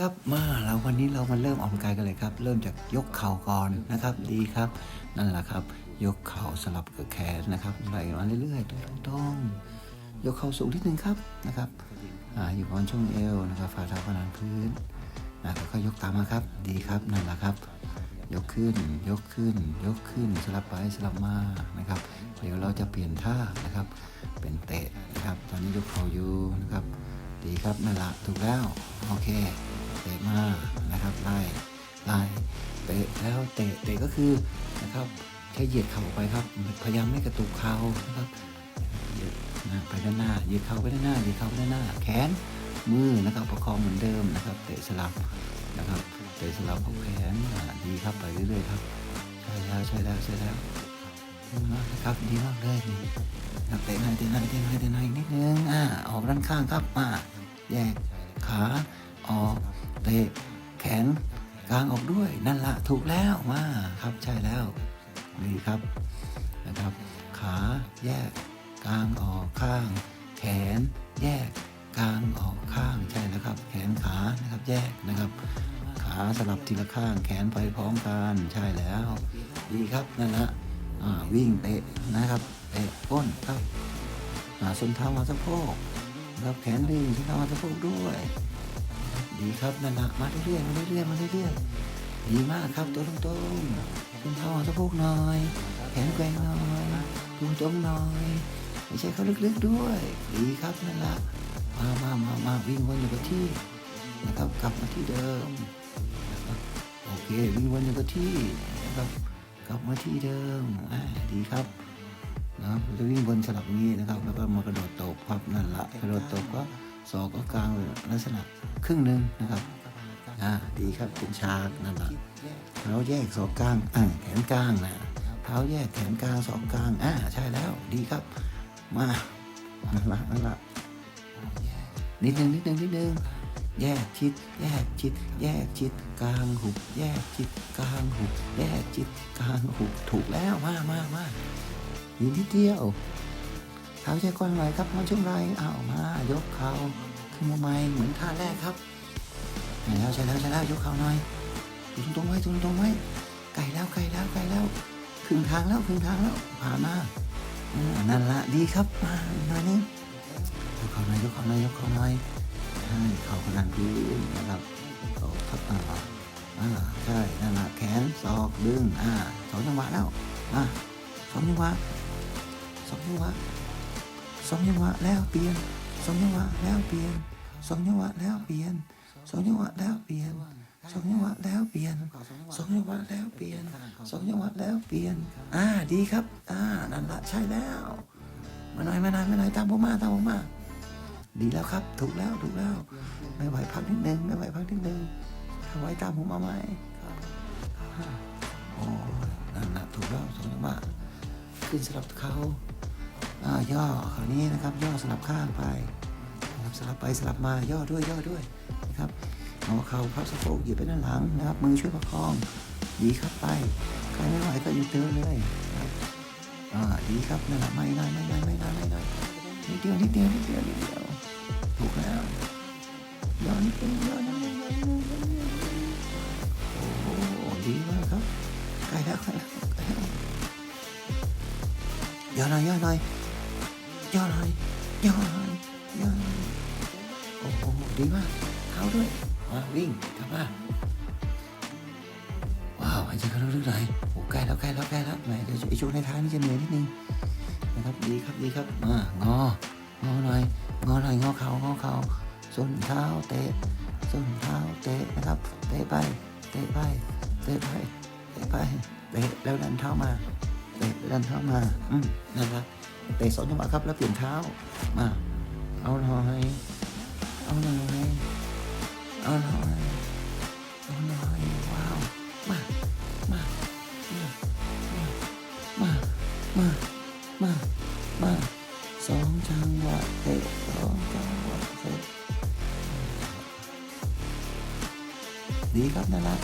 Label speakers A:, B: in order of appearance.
A: ครับมาเราวันนี้เรามาเริ่มออกกำลังกายกันเลยครับ เริ่มจากยกเข่าก่อนนะครับดีครับ นั่นแหละครับ ยกเข่าสลับกับแขนนะครับไหลมาเรื่อยๆตรงๆยกเข่าสูงนิดนึงครับนะครับอ่าอยู่ประมาณช่วงเอวนะครับฝ่าเท้าประนานพื้นนะแล้วก็ยกตามมาครับดีครับนั่นแหละครับ ยกขึ้นยกขึ้น ยกขึ้นสลับไปสลับมานะครับเดี๋ยวเราจะเปลี่ยนท่านะครับ เป็นเตะนะครับ ตอนนี้ยกเข่าอยู่นะครับ ดีครับนั่นแหละถูกแล้วโอเค เตะมานะครับไล่ไล่เตะแล้วเตะเตะก็คือนะครับแค่เหยียดเข่าออกไปครับ พยายามไม่กระตุกเข่านะครับเหยียดนะไปด้านหน้าเหยียดเข่าไปด้านหน้าเหยียดเข่าไปด้านหน้า แขนมือนะครับประคองเหมือนเดิมนะครับ เตะสลับนะครับเตะสลับของแขนดีครับไปเรื่อยๆครับใช่แล้วใช่แล้วใช่แล้วดีมากนะครับดีมากเลยนี่นะครับเตะหน่อยเตะหน่อยเตะหน่อยเตะหน่อยนิดนึงอ่าออกด้านข้างครับมาแยกขาออก เตะแขนกลางออกด้วยนั่นละถูกแล้วมาครับใช่แล้วดีครับนะครับ ขาแยกกลางออกข้าง แขนแยกกลางออกข้างใช่แล้วครับ แขนขานะครับแยกนะครับ ขาสลับทีละข้าง แขนไปพร้อมกันใช่แล้ว ดีครับนั่นละวิ่งเตะนะครับเตะก้นครับส้นเท้ามาสะโพกนะครับแขนดึงส้นเท้ามาสะโพกด้วย ดีครับนั่นละมาเรื่อยๆมาเรื่อยๆมาเรื่อยๆดีมากครับตัวตรงๆส้นเท้าสะโพกหน่อยแขนแกว่งหน่อยพุงตรงหน่อยไม่ใช่เขาลึกๆด้วย ดีครับนั่นละมามามามาวิ่งวนอยู่กับที่นะครับกลับมาที่เดิมนะครับโอเควิ่งวนอยู่กับที่นะครับกลับมาที่เดิมอ่าดีครับนะครับเราจะวิ่งวนสลับนี้นะครับ แล้วก็มากระโดดตบครับนั่นละ กระโดดตบก็ศอกก็กลางลักษณะครึ่งหนึ่งนะครับอ่าดีครับเป็นฉากนั่นละเราแยกศอกกลางอ่าแขนกลางนะเท้าแยกแขนกลางสองกลางอ่าใช่แล้วดีครับ มานั่นละนั่นละนิดนึงนิดนึงนิดนึงแยกชิด แยกชิด แยกชิดกลางหุบ แยกชิดกลางหุบ แยกชิดกลางหุบถูกแล้วมามามาอีกนิดเดียว เท้าแยกกว้างหน่อยครับมาช่วงไรเอามายกเขาขึ้นมาใหม่เหมือนท่าแรกครับใช่แล้วใช่แล้วใช่แล้วยกเขาหน่อยตรงตรงไว้ตรงตรงไว้ไกลแล้วไกลแล้วไกลแล้วครึ่งทางแล้วครึ่งทางแล้วผ่านมาอ่านั่นละดีครับมาหน่อยนึงยกเขาหน่อยยกเขาหน่อยยกเขาหน่อยใช่เข่าขนาดพื้นนะครับเขาทับอ่าอ่าใช่นั่นละแขนศอกดึงอ่าสองจังหวะแล้วอ่าสองจังหวะสองจังหวะ สองจังหวะแล้วเปลี่ยนสองจังหวะแล้วเปลี่ยนสองจังหวะแล้วเปลี่ยนสองจังหวะแล้วเปลี่ยนสองจังหวะแล้วเปลี่ยนสองจังหวะแล้วเปลี่ยนสองจังหวะแล้วเปลี่ยน อ่าดีครับ อ่านั่นละใช่แล้วมาหน่อยมาหน่อยมาหน่อยตามผมมาตามผมมาดีแล้วครับ ถูกแล้วถูกแล้วไม่ไหวพักนิดนึงไม่ไหวพักนิดนึงถ้าไหวตามผมมาไหมโอ้นั่นละถูกแล้วสองจังหวะขึ้นสลับเขา ย่อคราวนี้นะครับย่อสลับข้างไปนะครับสลับไปสลับมาย่อด้วยย่อด้วยนะครับเอาเข่าพับสะโพกเหยียบไปด้านหลังนะครับ มือช่วยประคองดีครับไปใครไม่ไหวก็หยุดเดินเลยอ่าดีครับนั่นแหละไม่ได้ไม่ได้ไม่ได้ไม่ได้นิดเดียวนิดเดียวนิดเดียวนิดเดียวถูกแล้วย้อนิดเดียวย้อนิดเดียวย้อนนิดเดียวย้อนโอ้โหดีมากครับใกล้แล้วใกล้แล้วใกล้แล้วย่อหน่อยย่อหน่อย ย่อหน่อยย่อหน่อยย่อหน่อยโอ้โหดีมากเท้าด้วยมาวิ่งกลับมาว้าวหายใจเข้าลึกๆหน่อยโอ้ใกล้แล้วใกล้แล้วใกล้แล้วแหมเดี๋ยวไอ้ช่วงท้ายนี่จะเหนื่อยนิดนึงนะครับดีครับดีครับมางองอหน่อยงอหน่อยงอเข่างอเข่าส้นเท้าเตะส้นเท้าเตะนะครับเตะไปเตะไปเตะไปเตะไปเตะแล้วดันเท้ามาเตะแล้วดันเท้ามาอืมนั่นละ เตะสองจังหวะครับแล้วเปลี่ยนเท้ามาเอาหน่อยเอาหน่อยเอาหน่อยเอาหน่อยว้าวมามามามามามาสองจังหวะเตะสองจังหวะเตะดีครับนั่นแหละ